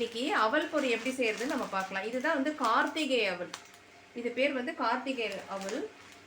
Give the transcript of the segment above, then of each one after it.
இன்னைக்கு அவல் பொடி எப்படி செய்யறதுன்னு நம்ம பார்க்கலாம். இதுதான் வந்து கார்த்திகை அவல். இது பேர் வந்து கார்த்திகை அவல்.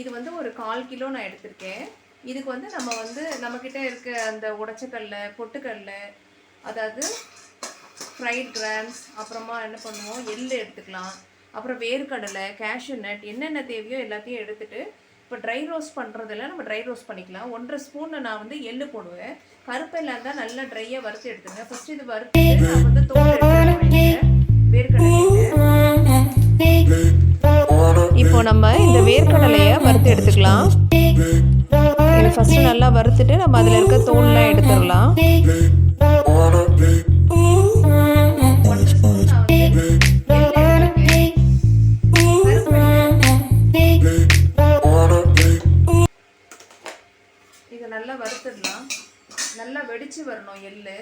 இது வந்து ஒரு கால் கிலோ நான் எடுத்திருக்கேன். இதுக்கு வந்து நம்ம வந்து நம்மக்கிட்ட இருக்க அந்த உடச்சக்கல்ல பொட்டுக்கல்ல அதாவது ஃப்ரைட் கிராம்ஸ் அப்புறமா என்ன பண்ணுவோம்? எள்ளு எடுத்துக்கலாம். அப்புறம் வேர்க்கடலை கேஷ்யூ நட் என்னென்ன தேவையோ எல்லாத்தையும் எடுத்துகிட்டு இப்போ ட்ரை ரோஸ்ட் பண்ணுறதுல நம்ம ட்ரை ரோஸ்ட் பண்ணிக்கலாம். ஒன்றரை ஸ்பூனில் நான் வந்து எள்ளு போடுவேன். கருப்பெல்லாம் தான் நல்லா ட்ரையாக வறுத்து எடுத்துங்க ஃபஸ்ட்டு இது வறுத்து நான் வந்து தோல் நம்ம இந்த வேர்க்கடலையை வறுத்து எடுத்துக்கலாம். இதை ஃபஸ்ட்டு நல்லா வறுத்துட்டு நம்ம அதில் இருக்க தோல்லாம் எடுத்துடலாம். இதை நல்லா வறுத்துடலாம். நல்லா வெடிச்சு வரணும் எள்ளு.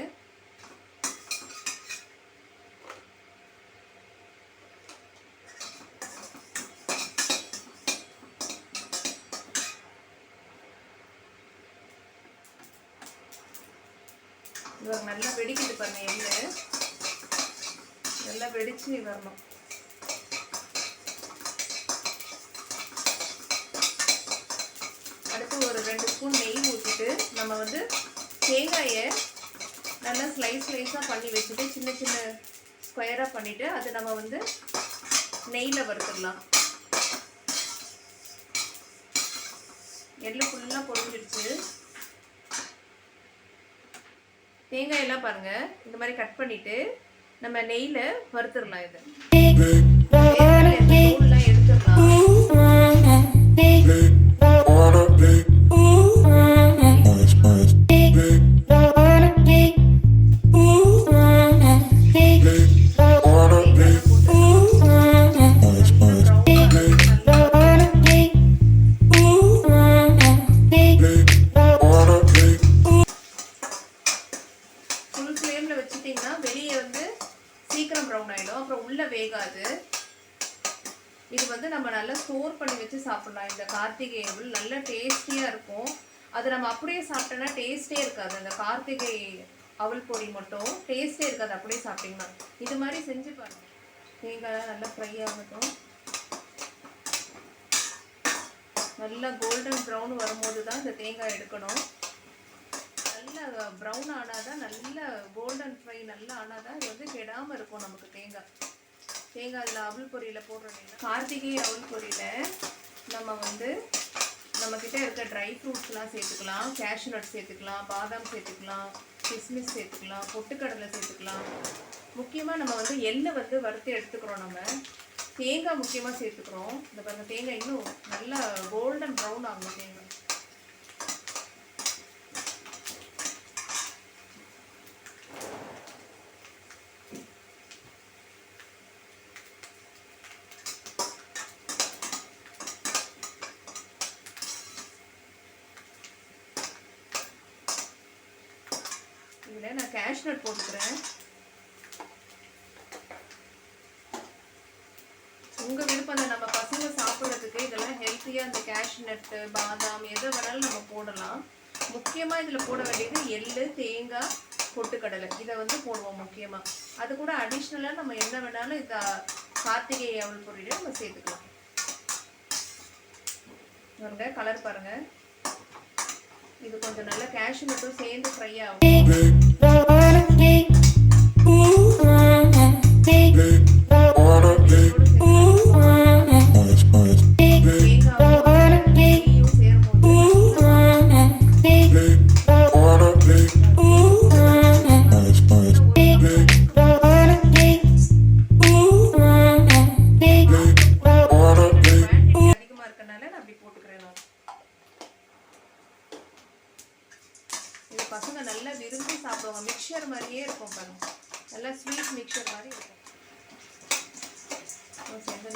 இவர் நல்லா வெடிக்குது பண்ண எண்ணெய் நல்லா வெடிச்சு வரணும். அடுத்து ஒரு ரெண்டு ஸ்பூன் நெய் ஊற்றிட்டு நம்ம வந்து தேங்காயை நல்லா ஸ்லைஸ் ஸ்லைஸாக பண்ணி வச்சுட்டு சின்ன சின்ன ஸ்கொயராக பண்ணிவிட்டு அதை நம்ம வந்து நெய்யில் வறுத்துடலாம். எள்ளு ஃபுல்லாக பொழிஞ்சிடுச்சு தேங்காயெல்லாம் பாருங்கள் இந்த மாதிரி கட் பண்ணிவிட்டு நம்ம நெய்யில் வறுத்துடலாம் இது. ஃபுல் ஃப்ளேமில் வச்சுட்டிங்கன்னா வெளியே வந்து சீக்கிரம் ப்ரௌன் ஆகிடும் அப்புறம் உள்ளே வேகாது. இது வந்து நம்ம நல்லா ஸ்டோர் பண்ணி வச்சு சாப்பிட்லாம். இந்த கார்த்திகை எவ்வளோ நல்ல டேஸ்டியாக இருக்கும். அது நம்ம அப்படியே சாப்பிட்டோன்னா டேஸ்டே இருக்காது. அந்த கார்த்திகை அவல் பொடி மட்டும் டேஸ்டே இருக்காது. அப்படியே சாப்பிட்டிங்கன்னா. இது மாதிரி செஞ்சு பாருங்க. தேங்காய் நல்லா ஃப்ரை ஆகட்டும் நல்லா கோல்டன் ப்ரௌன் வரும்போது தான் இந்த தேங்காய் எடுக்கணும். நல்ல ப்ரௌன் ஆனால் தான் நல்ல கோல்டன் ஃப்ரை நல்லா ஆனால் தான் இது வந்து கெடாமல் இருக்கும் நமக்கு தேங்காய். தேங்காய் அதில் அவல் பொரியில் போடுறோம் கார்த்திகை அவல் பொரியில் நம்ம வந்து நம்மக்கிட்ட இருக்க ட்ரை ஃப்ரூட்ஸ்லாம் சேர்த்துக்கலாம். கேஷ்யூ நட் சேர்த்துக்கலாம் பாதாம் சேர்த்துக்கலாம் கிஸ்மிஸ் சேர்த்துக்கலாம் பொட்டுக்கடலை சேர்த்துக்கலாம். முக்கியமாக நம்ம வந்து எள்ளை வந்து வறுத்து எடுத்துக்கிறோம் நம்ம. தேங்காய் முக்கியமாக சேர்த்துக்கிறோம். இந்த பாருங்கள் தேங்காய் இன்னும் நல்லா கோல்டன் ப்ரௌன் ஆகும் தேங்காய் இதில் நான் கேஷ்நட் போட்டுக்கிறேன் உங்கள் விருப்பம் தான் நம்ம பசங்க சாப்பிட்றதுக்கு இதெல்லாம் ஹெல்த்தியாக இந்த கேஷ்நட்டு பாதாம் எதை வேணாலும் நம்ம போடலாம். முக்கியமாக இதில் போட வேண்டியது எள்ளு தேங்காய் பொட்டுக்கடலை. இதை வந்து போடுவோம் முக்கியமாக அது கூட அடிஷ்னலாக நம்ம என்ன வேணாலும் இந்த கார்த்திகை அவள் பொருளில் நம்ம சேர்த்துக்கலாம். பாருங்க கலர் பாருங்க. இது கொஞ்சம் நல்லா கேஷ்யூ மட்டும் சேர்ந்து ஃப்ரை ஆகும்.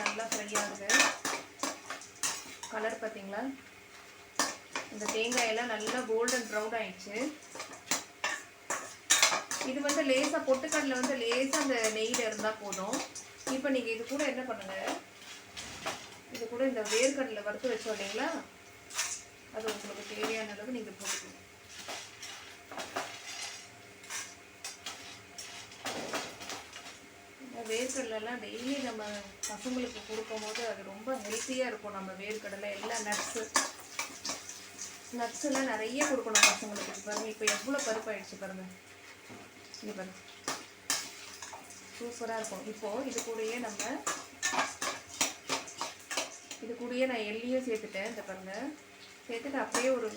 நல்லா ஃப்ரை ஆகுது கலர் பார்த்தீங்களா? இந்த தேங்காயெல்லாம் நல்லா கோல்டன் ப்ரௌன் ஆயிடுச்சு. இது வந்து லேசாக பொட்டுக்கடலை வந்து லேசாக அந்த நெய்யில் இருந்தால் போதும். இப்போ நீங்கள் இது கூட என்ன பண்ணுங்கள் இது கூட இந்த வேர்க்கடலை வறுத்து வச்சோம் இல்லைங்களா? அது உங்களுக்கு தேவையான அளவு நீங்கள் போட்டுக்கணும் வேர்க்கடலைலாம் டெய்லி நம்ம பசங்களுக்கு கொடுக்கும்போது அது ரொம்ப ஹெல்த்தியாக இருக்கும். நம்ம வேர்க்கடலை எல்லா நட்ஸு நட்ஸ் எல்லாம் நிறைய கொடுக்கணும் பசங்களுக்கு. பாருங்க இப்போ எவ்வளோ பருப்பு ஆயிடுச்சு பாருங்க. இங்கே பாருங்க. சூப்பராக இருக்கும். இப்போது இது கூடயே நம்ம இது கூடயே நான் எள்ளியும் சேர்த்துட்டேன். இந்த பாருங்க. சேர்த்துட்டு அப்படியே ஒரு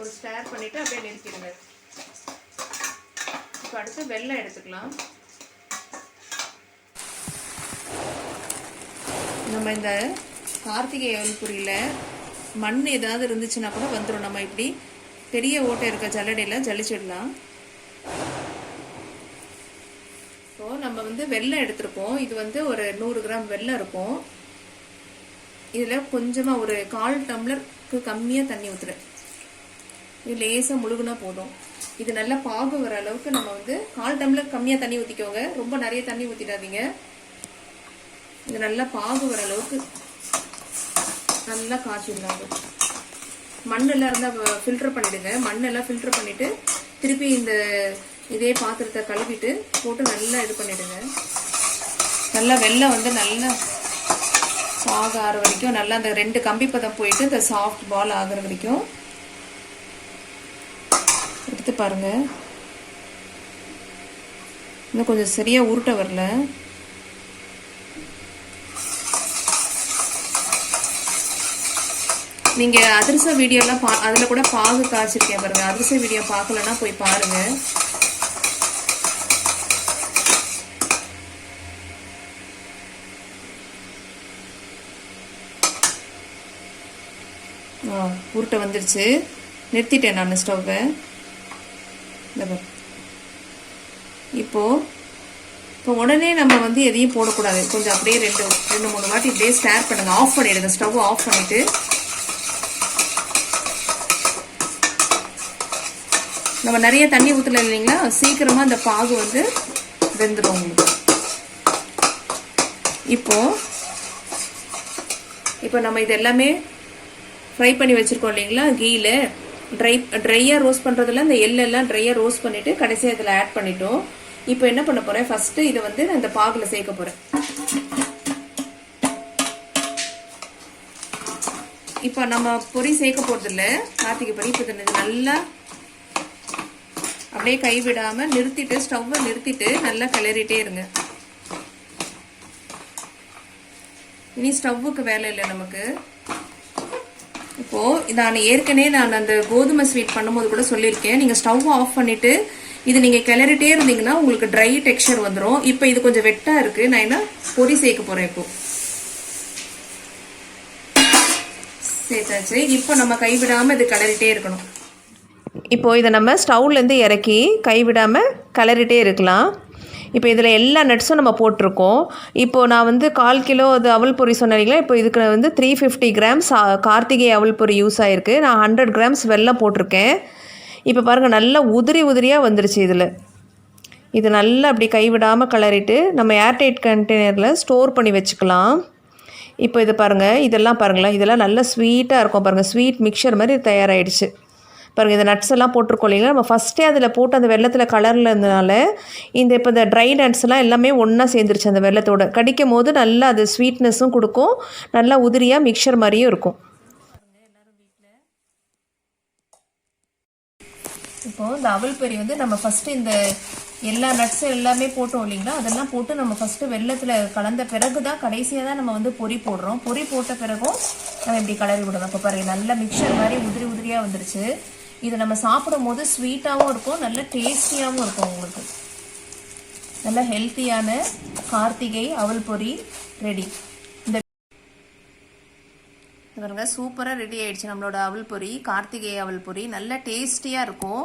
ஒரு ஸ்டேர் பண்ணிவிட்டு அப்படியே நிறுத்திடுங்க இப்போ அடுத்து வெள்ளம் எடுத்துக்கலாம். நம்ம இந்த கார்த்திகை புரியல மண் ஏதாவது இருந்துச்சுன்னா கூட வந்துடும் நம்ம இப்படி பெரிய ஓட்டை இருக்க ஜல்லடையில் ஜலிச்சிடலாம். இப்போ நம்ம வந்து வெள்ளம் எடுத்திருப்போம். இது வந்து ஒரு நூறு கிராம் வெள்ளம் இருக்கும். இதில் கொஞ்சமாக ஒரு கால் டம்ளருக்கு கம்மியாக தண்ணி ஊற்றுறேன் இது லேசாக முழுகுனா போதும். இது நல்லா பாகு வர அளவுக்கு நம்ம வந்து கால் டம்ளர் கம்மியாக தண்ணி ஊற்றிக்கோங்க ரொம்ப நிறைய தண்ணி ஊற்றிடாதீங்க இது நல்லா பாகு வர அளவுக்கு நல்லா காய்ச்சிடலாம் மண்ணெல்லாம் இருந்தால் ஃபில்டர் பண்ணிடுங்க. மண்ணெல்லாம் ஃபில்டர் பண்ணிவிட்டு திருப்பி இந்த இதே பாத்திரத்தை கழுவிட்டு போட்டு நல்லா இது பண்ணிவிடுங்க நல்லா வெள்ளம் வந்து நல்லா பாக ஆற வரைக்கும் நல்லா அந்த ரெண்டு கம்பி பதம் போயிட்டு இந்த சாஃப்ட் பால் ஆகுற வரைக்கும் எடுத்து பாருங்கள் இன்னும் கொஞ்சம் சரியாக உருட்ட வரல. நீங்கள் அதிரச வீடியோலாம் பா அதில் கூட பாகு காய்ச்சிருக்கேன் பாருங்க. அதிரச வீடியோ பார்க்கலன்னா போய் பாருங்கள் ஆ உருட்டை வந்துருச்சு. நிறுத்திட்டேன் நான் ஸ்டவ்வை. இப்போது இப்போ உடனே நம்ம வந்து எதையும் போடக்கூடாது. கொஞ்சம் அப்படியே ரெண்டு ரெண்டு மூணு வாட்டி இப்படியே ஸ்டேர் பண்ணுங்கள் ஆஃப் பண்ணிவிடுங்க ஸ்டவ் ஆஃப் பண்ணிவிட்டு நம்ம நிறைய தண்ணி ஊற்றல இல்லைங்களா? சீக்கிரமாக அந்த பாகு வந்து வெந்துடும் உங்களுக்கு. இப்போ இப்போ நம்ம இது எல்லாமே ஃப்ரை பண்ணி வச்சுருக்கோம் இல்லைங்களா? கீயில் ட்ரை ட்ரையாக ரோஸ்ட் பண்ணுறதுல இந்த எள்ளெல்லாம் ட்ரையாக ரோஸ்ட் பண்ணிவிட்டு கடைசியாக இதில் ஆட் பண்ணிட்டோம். இப்போ என்ன பண்ண போகிறேன் ஃபஸ்ட்டு இதை வந்து நான் இந்த பாகில் சேர்க்க போகிறேன் இப்போ நம்ம பொரி சேர்க்க போகிறதில்ல கார்த்திகை பொரி இப்போ நல்லா அப்படியே கைவிடாமல் நிறுத்திட்டு ஸ்டவ்வை நிறுத்திட்டு நல்லா கிளறிட்டே இருங்க. இனி ஸ்டவ்வுக்கு வேலை இல்லை நமக்கு. இப்போ நான் ஏற்கனவே நான் அந்த கோதுமை ஸ்வீட் பண்ணும்போது கூட சொல்லியிருக்கேன். நீங்க ஸ்டவ் ஆஃப் பண்ணிட்டு இது நீங்கள் கிளறிட்டே இருந்தீங்கன்னா உங்களுக்கு ட்ரை டெக்ஸ்சர் வந்துடும் இப்போ இது கொஞ்சம் வெட்டாக இருக்கு. நான் என்ன பொரி சேர்க்க போறேன் இப்போ. சேர்த்தாச்சு. இப்போ நம்ம கைவிடாமல் இது கிளறிட்டே இருக்கணும். இப்போது இதை நம்ம ஸ்டவ்லேருந்து இறக்கி கைவிடாமல் கிளறிட்டே இருக்கலாம். இப்போ இதில் எல்லா நட்ஸும் நம்ம போட்டிருக்கோம். இப்போது நான் வந்து கால் கிலோ அது அவல் பொரி சொன்னீங்களா இப்போ இதுக்கு வந்து த்ரீ ஃபிஃப்டி கிராம்ஸ் கார்த்திகை அவல் பொரி யூஸ் ஆகிருக்கு நான் ஹண்ட்ரட் கிராம்ஸ் வெள்ளம் போட்டிருக்கேன். இப்போ பாருங்கள் நல்லா உதிரி உதிரியாக வந்துருச்சு இதில். இது நல்லா அப்படி கைவிடாமல் கிளறிட்டு நம்ம ஏர்டைட் கண்டெய்னரில் ஸ்டோர் பண்ணி வச்சுக்கலாம். இப்போ இது பாருங்கள் இதெல்லாம் பாருங்களேன் இதெல்லாம் நல்லா ஸ்வீட்டாக இருக்கும் பாருங்கள் ஸ்வீட் மிக்சர் மாதிரி தயாராகிடுச்சு பாருங்கள் இந்த நட்ஸ் எல்லாம் போட்டிருக்கோம் இல்லைங்களா? நம்ம ஃபஸ்ட்டே அதில் போட்டு அந்த வெள்ளத்தில் கலரில் இருந்தனால இந்த இப்போ இந்த ட்ரை நட்ஸ் எல்லாம் எல்லாமே ஒன்றா சேர்ந்துருச்சு அந்த வெள்ளத்தோட. கடிக்கும் போது நல்லா அது ஸ்வீட்னஸும் கொடுக்கும். நல்லா உதிரியாக மிக்சர் மாதிரியும் இருக்கும். இப்போது இந்த அவல் பொரி வந்து நம்ம ஃபஸ்ட்டு இந்த எல்லா நட்ஸும் எல்லாமே போட்டோம் இல்லைங்களா? அதெல்லாம் போட்டு நம்ம ஃபஸ்ட்டு வெள்ளத்தில் கலந்த பிறகு தான் கடைசியாக தான் நம்ம வந்து பொரி போடுறோம். பொரி போட்ட பிறகும் நம்ம இப்படி கலரி விடணும். அப்போ பாருங்கள் நல்ல மிக்சர் மாதிரி உதிரி உதிரியாக வந்துருச்சு. இது நம்ம சாப்பிடும் போது ஸ்வீட்டாகவும் இருக்கும் நல்ல டேஸ்டியாகவும் இருக்கும் உங்களுக்கு. நல்ல ஹெல்த்தியான கார்த்திகை அவல் பொரி ரெடி இந்த பாருங்க சூப்பராக ரெடி ஆயிடுச்சு. நம்மளோட அவல் பொரி கார்த்திகை அவல் பொரி நல்ல டேஸ்டியாக இருக்கும்.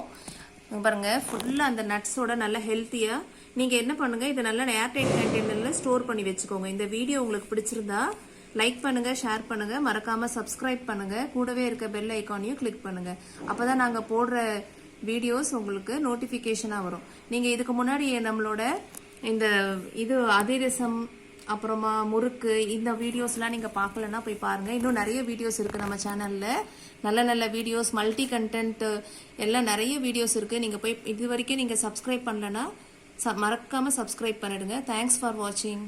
பாருங்க ஃபுல்லாக அந்த நட்ஸோட நல்ல ஹெல்த்தியாக நீங்கள் என்ன பண்ணுங்கள் இதை நல்லா ஏர்டைட் கண்டெய்னரில் ஸ்டோர் பண்ணி வச்சுக்கோங்க. இந்த வீடியோ உங்களுக்கு பிடிச்சிருந்தா லைக் பண்ணுங்க ஷேர் பண்ணுங்க மறக்காம சப்ஸ்கிரைப் பண்ணுங்க. கூடவே இருக்க பெல் ஐக்கானையும் கிளிக் பண்ணுங்க. அப்பதான் நாங்க போடுற வீடியோஸ் உங்களுக்கு நோட்டிஃபிகேஷனாக வரும். நீங்க இதுக்கு முன்னாடி நம்மளோட இந்த இது அதிரசம் அப்புறமா முறுக்கு இந்த வீடியோஸ்லாம் நீங்கள் பார்க்கலன்னா போய் பாருங்கள் இன்னும் நிறைய வீடியோஸ் இருக்குது நம்ம சேனலில் நல்ல நல்ல வீடியோஸ் மல்டி கண்டென்ட் எல்லாம் நிறைய வீடியோஸ் இருக்குது நீங்கள் போய் இது வரைக்கும் நீங்கள் சப்ஸ்கிரைப் பண்ணலன்னா ச மறக்காமல் சப்ஸ்கிரைப் பண்ணிடுங்க. தேங்க்ஸ் ஃபார் வாட்சிங்